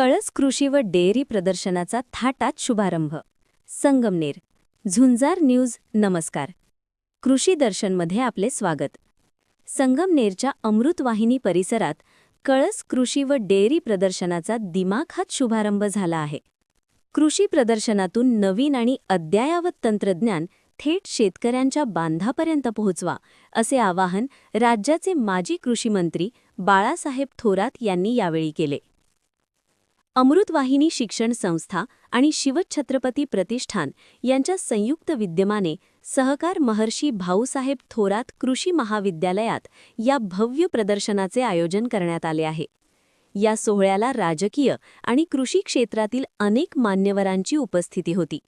कळस कृषी व डेअरी प्रदर्शनाचा थाटात शुभारंभ. संगमनेर झुंजार न्यूज नमस्कार. कृषी दर्शनमध्ये आपले स्वागत. संगमनेरच्या अमृतवाहिनी परिसरात कळस कृषी व डेअरी प्रदर्शनाचा दिमाखात शुभारंभ झाला आहे. कृषी प्रदर्शनातून नवीन आणि अद्ययावत तंत्रज्ञान थेट शेतकऱ्यांच्या बांधापर्यंत पोहोचवा असे आवाहन राज्याचे माजी कृषीमंत्री बाळासाहेब थोरात यांनी यावेळी केले. अमृतवाहिनी शिक्षण संस्था आणि शिवछत्रपती प्रतिष्ठान यांच्या संयुक्त विद्यमाने सहकार महर्षी भाऊसाहेब थोरात कृषी महाविद्यालयात या भव्य प्रदर्शनाचे आयोजन करण्यात आले आहे. या सोहळ्याला राजकीय आणि कृषी क्षेत्रातील अनेक मान्यवरांची उपस्थिती होती.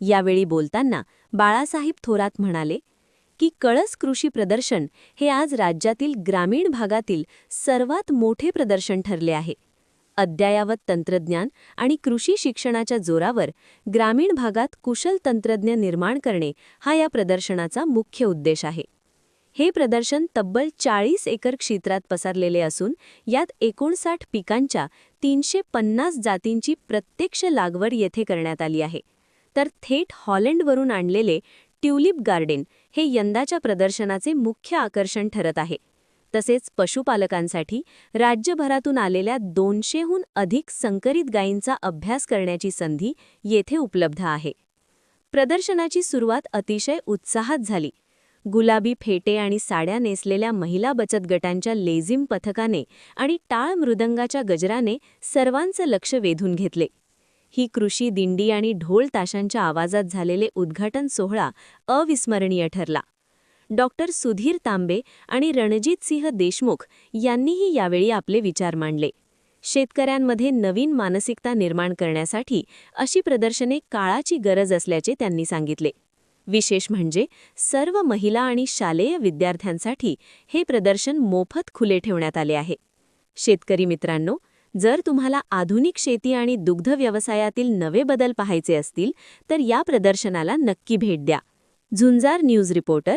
यावेळी बोलताना बाळासाहेब थोरात म्हणाले की कळस कृषी प्रदर्शन हे आज राज्यातील ग्रामीण भागातील सर्वात मोठे प्रदर्शन ठरले आहे. अद्ययावत तंत्रज्ञान आणि कृषी शिक्षणाच्या जोरावर ग्रामीण भागात कुशल तंत्रज्ञ निर्माण करणे हा या प्रदर्शनाचा मुख्य उद्देश आहे. हे प्रदर्शन तब्बल चाळीस एकर क्षेत्रात पसरलेले असून यात एकोणसाठ पिकांच्या तीनशे पन्नास जातींची प्रत्यक्ष लागवड येथे करण्यात आली आहे. तर थेट हॉलंडवरून आणलेले ट्युलिप गार्डन हे यंदाच्या प्रदर्शनाचे मुख्य आकर्षण ठरत आहे. तसेच पशुपालकांसाठी राज्यभरातून आलेल्या दोनशेहून अधिक संकरित गायींचा अभ्यास करण्याची संधी येथे उपलब्ध आहे. प्रदर्शनाची सुरुवात अतिशय उत्साहात झाली. गुलाबी फेटे आणि साड्या नेसलेल्या महिला बचत गटांच्या लेझिम पथकाने आणि टाळ मृदंगाच्या गजराने सर्वांचं लक्ष वेधून घेतले. ही कृषी दिंडी आणि ढोल ताशांच्या आवाजात झालेले उद्घाटन सोहळा अविस्मरणीय ठरला. डॉक्टर सुधीर तांबे आणि रणजित सिंह देशमुख यांनीही यावेळी आपले विचार मांडले. शेतकऱ्यांमध्ये नवीन मानसिकता निर्माण करण्यासाठी अशी प्रदर्शने काळाची गरज असल्याचे त्यांनी सांगितले. विशेष म्हणजे सर्व महिला आणि शालेय विद्यार्थ्यांसाठी हे प्रदर्शन मोफत खुले ठेवण्यात आले आहे. शेतकरी मित्रांनो जर तुम्हाला आधुनिक शेती आणि दुग्ध व्यवसायातील नवे बदल पाहायचे असतील तर या प्रदर्शनाला नक्की भेट द्या. झुंजार न्यूज रिपोर्टर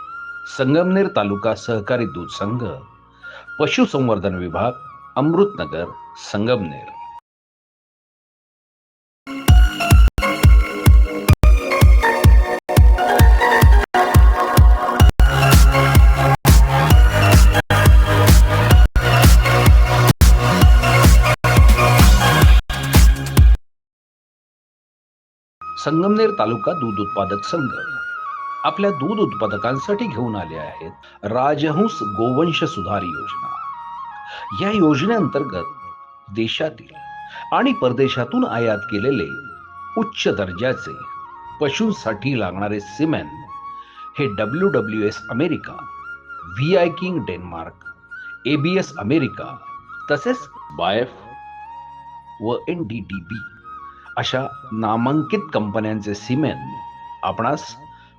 संगमनेर तालुका सहकारी दूध संघ पशुसंवर्धन विभाग अमृतनगर संगमनेर. संगमनेर तालुका दूध उत्पादक संघ. आपल्या दूध उत्पादकांसाठी घेऊन आले आहेत राजहंस गोवंश सुधार योजना. या योजनेअंतर्गत देशातील आणि परदेशातून आयात केलेले उच्च दर्जाचे पशूंसाठी लागणारे सिमेन हे W W S America Viking Denmark ABS America तसेच बायफ व एन डी डी बी अशा नामांकित कंपन्यांचे सिमेंट आपणास